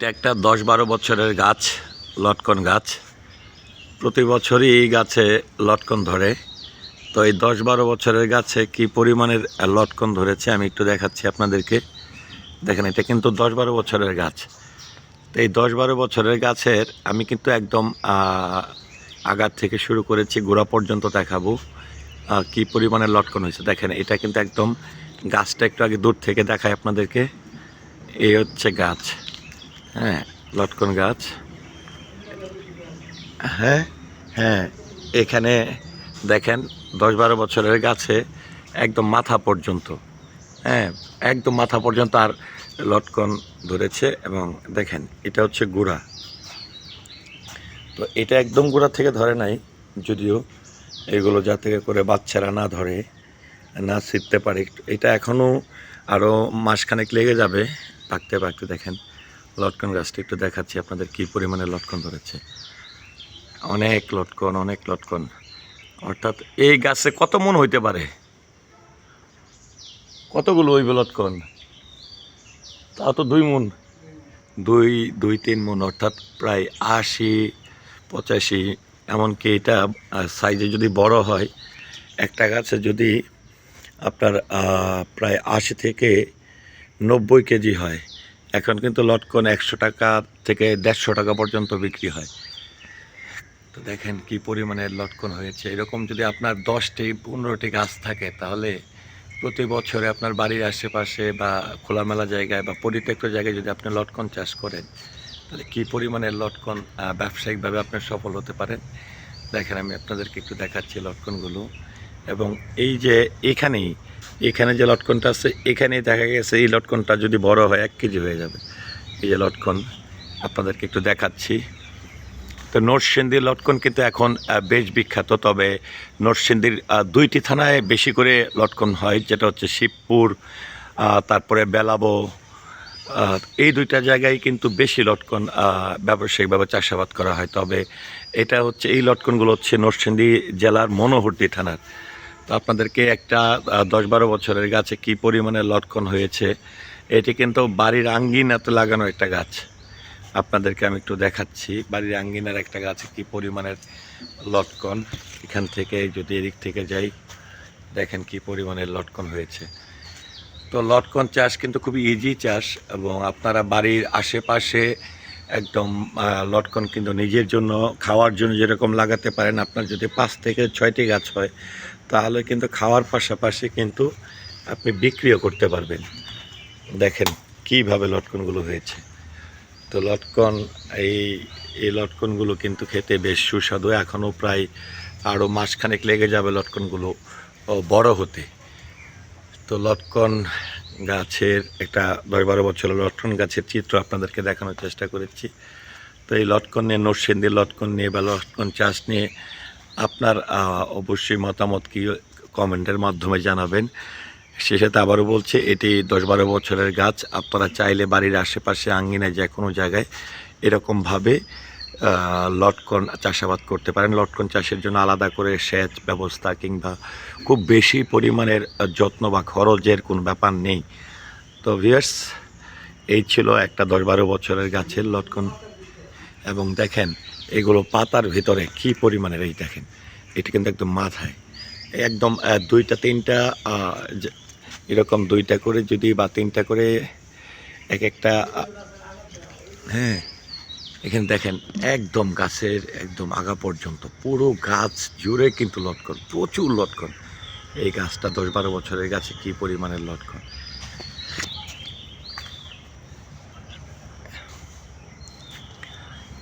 এটা একটা দশ বারো বছরের গাছ, লটকন গাছ। প্রতি বছরই এই গাছে লটকন ধরে। তো এই দশ বারো বছরের গাছে কি পরিমাণের লটকন ধরেছে আমি একটু দেখাচ্ছি আপনাদেরকে। দেখেন, এটা কিন্তু দশ বারো বছরের গাছ। তো এই দশ বারো বছরের গাছের আমি কিন্তু একদম আগার থেকে শুরু করেছি, গোড়া পর্যন্ত দেখাবো কি পরিমাণে লটকন হয়েছে। দেখেন, এটা কিন্তু একদম গাছটা একটু আগে দূর থেকে দেখায় আপনাদেরকে। এই হচ্ছে গাছ। হ্যাঁ। লটকন গাছ? হ্যাঁ হ্যাঁ। এখানে দেখেন দশ বারো বছরের গাছে একদম মাথা পর্যন্ত। হ্যাঁ একদম মাথা পর্যন্ত আর লটকন ধরেছে এবং দেখেন এটা হচ্ছে গুড়া। তো এটা একদম গুড়া থেকে ধরে নাই যদিও এগুলো যাতে করে বাচ্চারা না ধরে না ছিটতে পারে। এটা এখনও আরও মাসখানেক লেগে যাবে পাকতে পাকতে দেখেন। লটকন গাছটা একটু দেখাচ্ছি, আপনাদের কি পরিমাণে লটকন ধরেছে। অনেক লটকন অনেক লটকন। অর্থাৎ এই গাছে কত মন হইতে পারে? কতগুলো হইবে লটকন? তা তো দুই মন। দুই দুই, তিন মন, অর্থাৎ প্রায় আশি, পঁচাশি, এমনকি এটা সাইজে যদি বড় হয়, একটা গাছে যদি আপনার প্রায় আশি থেকে নব্বই কেজি হয় এখন কিন্তু লটকন একশো টাকা থেকে দেড়শো টাকা পর্যন্ত বিক্রি হয়। তো দেখেন কি পরিমাণে লটকন হয়েছে। এরকম যদি আপনার দশটি, পনেরোটি গাছ থাকে, তাহলে প্রতি বছরে আপনার বাড়ির আশেপাশে বা খোলামেলা জায়গায় বা পরিত্যক্ত জায়গায় যদি আপনি লটকন চাষ করেন, তাহলে কি পরিমাণে লটকন ব্যবসায়িকভাবে আপনি সফল হতে পারেন? দেখেন, আমি আপনাদেরকে একটু দেখাচ্ছি লটকনগুলো। এবং এই যে এখানেই এখানে যে লটকনটা আছে এখানেই দেখা গেছে এই লটকনটা যদি বড় হয় এক কেজি হয়ে যাবে। এই যে লটকন আপনাদেরকে একটু দেখাচ্ছি। তো নরসিংদীর লটকন কিন্তু এখন বেশ বিখ্যাত তবে নরসিংদীর আহ, দুইটি থানায় বেশি করে লটকন হয় যেটা হচ্ছে শিবপুর তারপরে বেলাবো। এই দুইটা জায়গায় কিন্তু বেশি লটকন ব্যবসায়িকভাবে চাষাবাদ করা হয়। তবে এটা হচ্ছে এই লটকনগুলো হচ্ছে নরসিংদী জেলার মনোহরদি থানার। তো আপনাদেরকে একটা দশ বারো বছরের গাছে কি পরিমাণে লটকন হয়েছে, এটি কিন্তু বাড়ির আঙ্গিনাতে লাগানো একটা গাছ। আপনাদেরকে আমি একটু দেখাচ্ছি, বাড়ির আঙ্গিনার একটা গাছে কি পরিমাণের লটকন। এখান থেকে যদি এদিক থেকে যাই, দেখেন কি পরিমাণের লটকন হয়েছে। তো লটকন চাষ কিন্তু খুবই ইজি চাষ এবং আপনারা বাড়ির আশেপাশে একদম লটকন কিন্তু নিজের জন্য, খাওয়ার জন্য যেরকম লাগাতে পারেন, আপনার যদি পাঁচ থেকে ছয়টি গাছ হয় তাহলে কিন্তু খাওয়ার পাশাপাশি কিন্তু আপনি বিক্রিও করতে পারবেন। দেখেন কীভাবে লটকনগুলো হয়েছে। তো লটকন, এই এই লটকনগুলো কিন্তু খেতে বেশ সুস্বাদু। এখনও প্রায় আরও মাসখানেক লেগে যাবে লটকনগুলো বড় হতে। তো লটকন গাছের একটা দশ বারো বছরের লটকন গাছের চিত্র আপনাদেরকে দেখানোর চেষ্টা করেছি। তো এই লটকন নিয়ে নরসিংদীর লটকন নিয়ে বা লটকন চাষ নিয়ে আপনার অবশ্যই মতামত কি কমেন্টের মাধ্যমে জানাবেন। সে সাথে আবারও বলছে, এটি দশ বারো বছরের গাছ। আপনারা চাইলে বাড়ির আশেপাশে আঙ্গিনায় যে কোনো জায়গায় এরকমভাবে লটকন চাষাবাদ করতে পারেন। লটকন চাষের জন্য আলাদা করে সেচ ব্যবস্থা কিংবা খুব বেশি পরিমাণের যত্ন বা খরচের কোনো ব্যাপার নেই। তো ভিয়ার্স এই ছিল একটা দশ বারো বছরের গাছের লটকন। এবং দেখেন এগুলো পাতার ভিতরে কি পরিমাণের এই দেখেন, এটি কিন্তু একদম মাথায়। একদম দুইটা, তিনটা এরকম দুইটা করে যদি বা তিনটা করে এক একটা হ্যাঁ এখানে দেখেন একদম গাছের একদম আগা পর্যন্ত পুরো গাছ জুড়ে কিন্তু লটকন, প্রচুর লটকন। এই গাছটা দশ বারো বছরের গাছে কি পরিমাণের লটকন?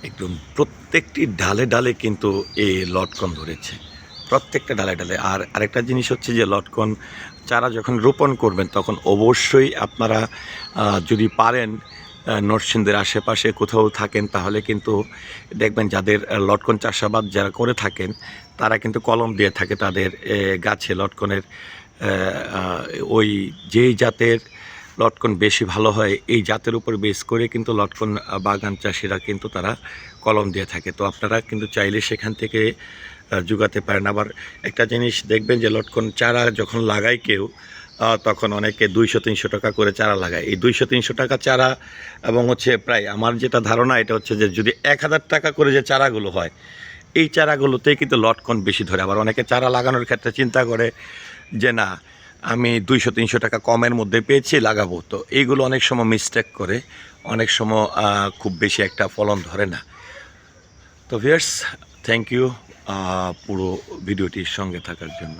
একদম প্রত্যেকটি ডালে ডালে কিন্তু এই লটকন ধরেছে। প্রত্যেকটা ডালে ডালে। আর আরেকটা জিনিস হচ্ছে যে লটকন, চারা যখন রোপণ করবেন তখন অবশ্যই আপনারা যদি পারেন নরসিংদের আশেপাশে কোথাও থাকেন তাহলে কিন্তু দেখবেন যাদের লটকন চাষাবাদ যারা করে থাকেন, তারা কিন্তু কলম দিয়ে থাকে তাদের গাছে লটকনের ওই যেই জাতের লটকন বেশি ভালো হয়। এই জাতের উপর বেস করে কিন্তু লটকন বাগান চাষিরা কিন্তু তারা কলম দিয়ে থাকে। তো আপনারা কিন্তু চাইলে সেখান থেকে জোগাতে পারেন। আবার একটা জিনিস দেখবেন যে লটকন চারা যখন লাগায় কেউ তখন অনেকে দুইশো তিনশো টাকা করে চারা লাগায়। এই দুইশো তিনশো টাকা চারা এবং হচ্ছে প্রায় আমার যেটা ধারণা, এটা হচ্ছে যে যদি এক হাজার টাকা করে যে চারাগুলো হয়, এই চারাগুলোতেই কিন্তু লটকন বেশি ধরে। আবার অনেকে চারা লাগানোর ক্ষেত্রে চিন্তা করে যে না আমি দুইশো, তিনশো টাকা কমের মধ্যে পেয়েছি, লাগাবো। তো এইগুলো অনেক সময় মিস্টেক করে, অনেক সময় খুব বেশি একটা ফলন ধরে না। তো ভিয়ার্স থ্যাংক ইউ পুরো ভিডিওটির সঙ্গে থাকার জন্য।